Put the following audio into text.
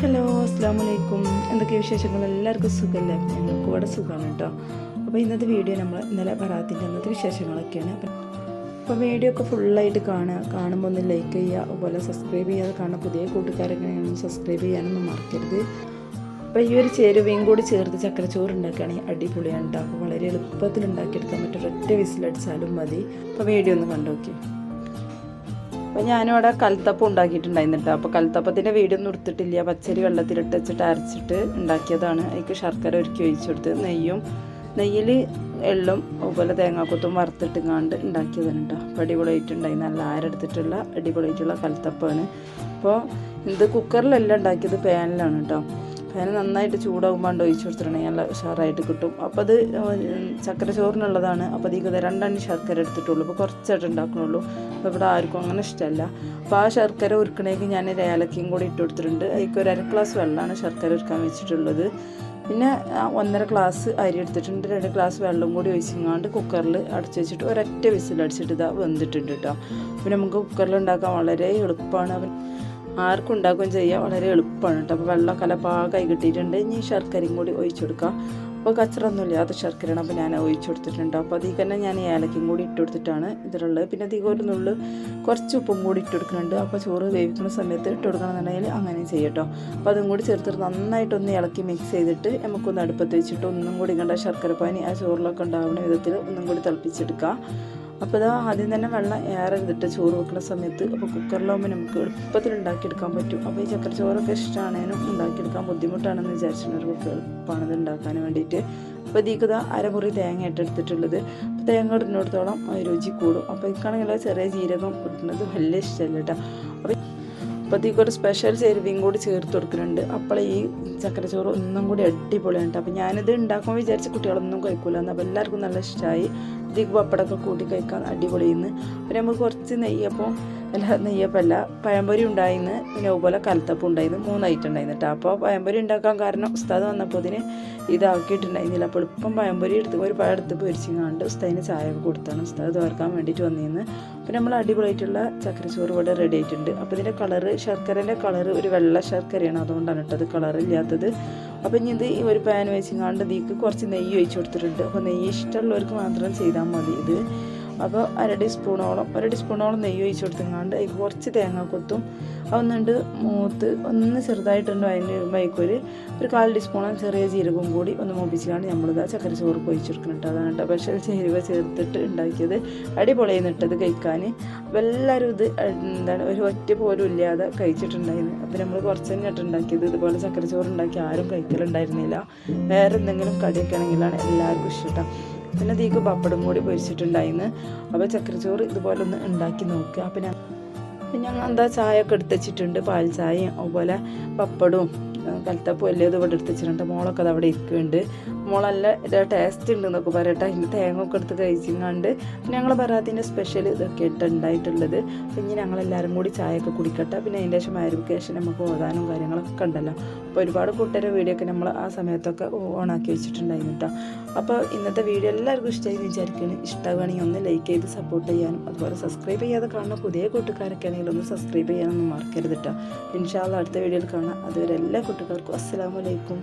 Hello അസ്സാം വലൈക്കും എന്തൊക്കെ വിശേഷങ്ങൾ? എല്ലാവർക്കും സുഖമല്ലേ ഞങ്ങൾക്ക് ഇവിടെ സുഖമാണ് കേട്ടോ. അപ്പോൾ ഇന്നത്തെ വീഡിയോ നമ്മൾ ഇന്നലെ ബറാത്തിന്റെ അന്നത്തെ വിശേഷങ്ങളൊക്കെയാണ്. അപ്പം അപ്പോൾ വീഡിയോ ഒക്കെ ഫുള്ളായിട്ട് കാണുക കാണുമ്പോൾ ഒന്ന് ലൈക്ക് ചെയ്യുക അതുപോലെ സബ്സ്ക്രൈബ് ചെയ്യാതെ കാണുക പുതിയ കൂട്ടുകാരൊക്കെ സബ്സ്ക്രൈബ് ചെയ്യാനൊന്നും മറക്കരുത്. അപ്പോൾ ഈ ഒരു ചേരുവയും കൂടി ചേർത്ത് ചക്കരച്ചോറ് ഉണ്ടാക്കുകയാണെങ്കിൽ അടിപൊളിയാണ് കേട്ടോ. വളരെ എളുപ്പത്തിൽ ഉണ്ടാക്കിയെടുക്കാൻ പറ്റും ഒറ്റ വിസിലടിച്ചാലും മതി. അപ്പോൾ വീഡിയോ ഒന്ന് കണ്ടു നോക്കി അപ്പോൾ ഞാനിവിടെ കൽത്തപ്പം ഉണ്ടാക്കിയിട്ടുണ്ടായിരുന്നു കേട്ടോ അപ്പോൾ കൽത്തപ്പത്തിന്റെ വീഡിയോ ഒന്നും എടുത്തിട്ടില്ല. പച്ചരി വെള്ളത്തിലിട്ട് വെച്ചിട്ട് അരച്ചിട്ട് ഉണ്ടാക്കിയതാണ്. അതിക്ക് ശർക്കര ഒരുക്കി ഒഴിച്ചു കൊടുത്ത് നെയ്യും നെയ്യിൽ എള്ളും അതുപോലെ തേങ്ങാക്കൊത്തും വറുത്തിട്ടുങ്ങാണ്ട് ഉണ്ടാക്കിയതാണ് കേട്ടോ അപ്പോൾ അടിപൊളിയായിട്ടുണ്ടായി. നല്ല ആരെടുത്തിട്ടുള്ള അടിപൊളിയായിട്ടുള്ള കൽത്തപ്പമാണ്. അപ്പോൾ ഇത് കുക്കറിലല്ല ഉണ്ടാക്കിയത് പാനിലാണ് കേട്ടോ പാന് നന്നായിട്ട് ചൂടാകുമ്പോൾ ഒഴിച്ചു കൊടുത്തിട്ടുണ്ടെങ്കിൽ നല്ല ഉഷാറായിട്ട് കിട്ടും. അപ്പോൾ അത് ചക്കര ചോറിനുള്ളതാണ്. അപ്പോൾ അതിൽ രണ്ടെണ്ണം ശർക്കര എടുത്തിട്ടുള്ളൂ. അപ്പോൾ കുറച്ചായിട്ട് ഉണ്ടാക്കണുള്ളൂ. അപ്പോൾ ഇവിടെ ആർക്കും അങ്ങനെ ഇഷ്ടമല്ല. അപ്പോൾ ആ ശർക്കര ഉരുക്കണേക്ക് ഞാൻ ഒരു ഏലക്കയും കൂടി ഇട്ട് കൊടുത്തിട്ടുണ്ട്. അതിലേക്ക് ഒരു അര ഗ്ലാസ് വെള്ളമാണ് ശർക്കര ഉരുക്കാൻ വെച്ചിട്ടുള്ളത്. പിന്നെ ഒന്നര ഗ്ലാസ് അരി എടുത്തിട്ടുണ്ട്. രണ്ട് ഗ്ലാസ് വെള്ളം കൂടി ഒഴിച്ചിങ്ങാണ്ട് കുക്കറിൽ അടച്ചു വെച്ചിട്ട് ഒരൊറ്റ വിസിൽ അടിച്ചിട്ട് ഇതാ വെന്തിട്ടുണ്ട് കേട്ടോ പിന്നെ നമുക്ക് കുക്കറിൽ ഉണ്ടാക്കാൻ വളരെ എളുപ്പമാണ്. ആർക്കും ഉണ്ടാക്കുകയും ചെയ്യാം. വളരെ എളുപ്പമാണ് കേട്ടോ. അപ്പോൾ നല്ല പാകമായി കിട്ടിയിട്ടുണ്ട്. ഇനി ശർക്കരയും കൂടി ഒഴിച്ചു കൊടുക്കുക അപ്പോൾ കച്ചറൊന്നുമില്ല അത് ശർക്കരയാണ് അപ്പോൾ ഞാൻ ഒഴിച്ചു കൊടുത്തിട്ടുണ്ട് അപ്പോൾ അതിൽ തന്നെ ഞാൻ ഏലക്കയും കൂടി ഇട്ട് കൊടുത്തിട്ടാണ് ഇതിലുള്ളത്. പിന്നെ അധികം ഒരു നുള്ളു കുറച്ച് ഉപ്പും കൂടി ഇട്ട് കൊടുക്കുന്നുണ്ട്. അപ്പോൾ ചോറ് വേവിക്കുന്ന സമയത്ത് ഇട്ട് കൊടുക്കണമെന്നുണ്ടെങ്കിൽ അങ്ങനെ ചെയ്യട്ടോ അപ്പോൾ അതും കൂടി ചേർത്തിട്ട് നന്നായിട്ടൊന്ന് ഇളക്കി മിക്സ് ചെയ്തിട്ട് നമുക്കൊന്ന് അടുപ്പത്ത് വെച്ചിട്ട് ഒന്നും കൂടി കണ്ട ശർക്കര പാനി ആ ചോറിലൊക്കെ ഉണ്ടാവുന്ന വിധത്തിൽ ഒന്നും കൂടി തിളപ്പിച്ചെടുക്കുക അപ്പോൾ ഇതാ ആദ്യം തന്നെ വെള്ളം ഏറരുതിട്ട് ചോറ് വെക്കുന്ന സമയത്ത് അപ്പോൾ കുക്കറിലാകുമ്പോൾ നമുക്ക് എളുപ്പത്തിൽ ഉണ്ടാക്കിയെടുക്കാൻ പറ്റും. അപ്പോൾ ഈ ചക്കരച്ചോറൊക്കെ ഇഷ്ടമാണേനും ഉണ്ടാക്കിയെടുക്കാൻ ബുദ്ധിമുട്ടാണെന്ന് വിചാരിച്ചിട്ടുള്ളവർക്ക് എളുപ്പമാണത് ഉണ്ടാക്കാൻ വേണ്ടിയിട്ട് അപ്പോൾ ഇതിക്ക് ഇതാ അരമുറി തേങ്ങ ഇട്ടെടുത്തിട്ടുള്ളത്. അപ്പോൾ തേങ്ങ ഇടുന്നിടത്തോളം രുചി കൂടും. അപ്പോൾ എനിക്കാണെങ്കിൽ ചെറിയ ജീരകം ഇടുന്നത് വലിയ ഇഷ്ടമല്ല കേട്ടോ അപ്പോൾ അപ്പോൾ ഇതിലേക്ക് ഒരു സ്പെഷ്യൽ ചേരുവയും കൂടി ചേർത്ത് കൊടുക്കുന്നുണ്ട്. അപ്പോൾ ഈ ചക്കരച്ചോറ് ഒന്നും കൂടി അടിപൊളിയാണ് അപ്പോൾ ഞാനിത് ഉണ്ടാക്കുമ്പോൾ വിചാരിച്ച കുട്ടികളൊന്നും കഴിക്കൂലെന്ന്. അപ്പോൾ എല്ലാവർക്കും നല്ല ഇഷ്ടമായി ഇതിലേക്ക് പപ്പടമൊക്കെ കൂട്ടി കഴിക്കാൻ അടിപൊളിയെന്ന് പിന്നെ നമുക്ക് കുറച്ച് നെയ്യപ്പം അല്ല നെയ്യപ്പല്ല. പഴംപൊരി ഉണ്ടായിന്ന് പിന്നെ അതുപോലെ കലത്തപ്പം ഉണ്ടായിരുന്നു മൂന്ന് ഐറ്റം ഉണ്ടായിരുന്നു കേട്ടോ അപ്പോൾ പഴംപൊരി ഉണ്ടാക്കാൻ കാരണം ഉസ്താദ് വന്നപ്പോൾ ഇതിന് ഇതാക്കിയിട്ടുണ്ടായിരുന്നില്ല. അപ്പോൾ എളുപ്പം പഴംപൊരി എടുത്ത് ഒരു പഴം എടുത്ത് പൊരിച്ചിങ്ങാണ്ട് ഉസ്താദിന് ചായ കൊടുത്താണ്. ഉസ്താദ് തോർക്കാൻ വേണ്ടിയിട്ട് വന്നിരുന്നു അപ്പോൾ നമ്മൾ അടിപൊളിയായിട്ടുള്ള ചക്കരച്ചോറ് ഇവിടെ റെഡി ആയിട്ടുണ്ട്. അപ്പോൾ ഇതിന്റെ കളറ് ശർക്കരേന്റെ കളറ് ഒരു വെള്ള ശർക്കരയാണ് അതുകൊണ്ടാണ് കേട്ടത് കളറില്ലാത്തത് അപ്പോൾ ഇനി ഇത് ഈ ഒരു പാൻ വെച്ചിങ്ങാണ്ട് ഇതിക്ക് കുറച്ച് നെയ്യ് ഒഴിച്ചു കൊടുത്തിട്ടുണ്ട്. അപ്പോൾ നെയ്യ് ഇഷ്ടമുള്ളവർക്ക് മാത്രം ചെയ്താൽ മതി ഇത്. അപ്പോൾ അര ടീസ്പൂണോളം ഒരു ടീസ്പൂണോളം നെയ്യ് ഒഴിച്ച് കൊടുത്തങ്ങാണ്ട് അതിൽ കുറച്ച് കൊത്തും. ഒന്നുണ്ട് മൂത്ത് ഒന്ന് ചെറുതായിട്ടുണ്ട് അതിന് വൈക്കൊരു ഒരു കാൽ ടീസ്പൂണും ചെറിയ ജീരകവും കൂടി ഒന്ന് മൂപ്പിച്ചാണ് നമ്മളിത് ചക്കര ചോറ് പൊഴിച്ചെടുക്കുന്നുണ്ട് അതാണ് കേട്ടോ. പക്ഷേ ചേരുവ ചേർത്തിട്ട് ഉണ്ടാക്കിയത് അടിപൊളിയായി നിട്ടത് കഴിക്കാൻ. അപ്പോൾ എല്ലാവരും ഇത് എന്താണ് ഒരു ഒറ്റ പോലും ഇല്ലാതെ കഴിച്ചിട്ടുണ്ടായിരുന്നു. അപ്പോൾ നമ്മൾ കുറച്ച് തന്നെ ഉണ്ടാക്കിയത്. ഇതുപോലെ ചക്കര ചോറ് ഉണ്ടാക്കി ആരും കഴിക്കലുണ്ടായിരുന്നില്ല. വേറെ എന്തെങ്കിലും കടിയൊക്കെ ആണെങ്കിലാണ് എല്ലാവർക്കും ഇഷ്ടം പിന്നെ തീക്ക് പപ്പടം കൂടി പൊരിച്ചിട്ടുണ്ടായിരുന്നു അപ്പോൾ ചക്കരച്ചോറ് ഇതുപോലെ ഒന്ന് ഉണ്ടാക്കി നോക്കുക. പിന്നെ പിന്നെ ഞങ്ങൾ എന്താ ചായ ഒക്കെ എടുത്ത് വെച്ചിട്ടുണ്ട്. പാൽ ചായയും അതുപോലെ പപ്പടവും കലത്തപ്പം എല്ലാം ഇത് ഇവിടെ എടുത്ത് വെച്ചിട്ടുണ്ട്. മോളൊക്കെ അത് അവിടെ ഇരിക്കുന്നുണ്ട്. മോളല്ല ഇത് ടേസ്റ്റ് ഉണ്ട് എന്നൊക്കെ പറയട്ടെ. അതിന് തേങ്ങ ഒക്കെ എടുത്ത് കഴിച്ചിങ്ങാണ്ട് ഞങ്ങൾ ബറാത്തിന്റെ സ്പെഷ്യൽ ഇതൊക്കെ ഇട്ട് ഉണ്ടായിട്ടുള്ളത് പിന്നെ ഞങ്ങളെല്ലാവരും കൂടി ഒക്കെ കുടിക്കട്ടെ. പിന്നെ അതിന്റെ ശേഷം ആയിരിക്കേഷൻ നമുക്ക് ഓതാനും കാര്യങ്ങളൊക്കെ ഉണ്ടല്ലോ. അപ്പോൾ ഒരുപാട് കൂട്ടുകാരെ വീഡിയോ ഒക്കെ നമ്മൾ ആ സമയത്തൊക്കെ ഓൺ ആക്കി വെച്ചിട്ടുണ്ടായിരുന്നു കേട്ടോ അപ്പോൾ ഇന്നത്തെ വീഡിയോ എല്ലാവർക്കും ഇഷ്ടമായി വിചാരിക്കുന്നു. ഇഷ്ടമാണെങ്കിൽ ഒന്ന് ലൈക്ക് ചെയ്ത് സപ്പോർട്ട് ചെയ്യാനും അതുപോലെ സബ്സ്ക്രൈബ് ചെയ്യാതെ കാണുന്ന പുതിയ കൂട്ടുകാരൊക്കെ ആണെങ്കിൽ ഒന്ന് സബ്സ്ക്രൈബ് ചെയ്യാനൊന്നും മറക്കരുത് കേട്ടോ ഇൻഷാല്ല അടുത്ത വീഡിയോയിൽ കാണാം. അതുവരെ എല്ലാ കൂട്ടുകാർക്കും അസ്സാം വലൈക്കും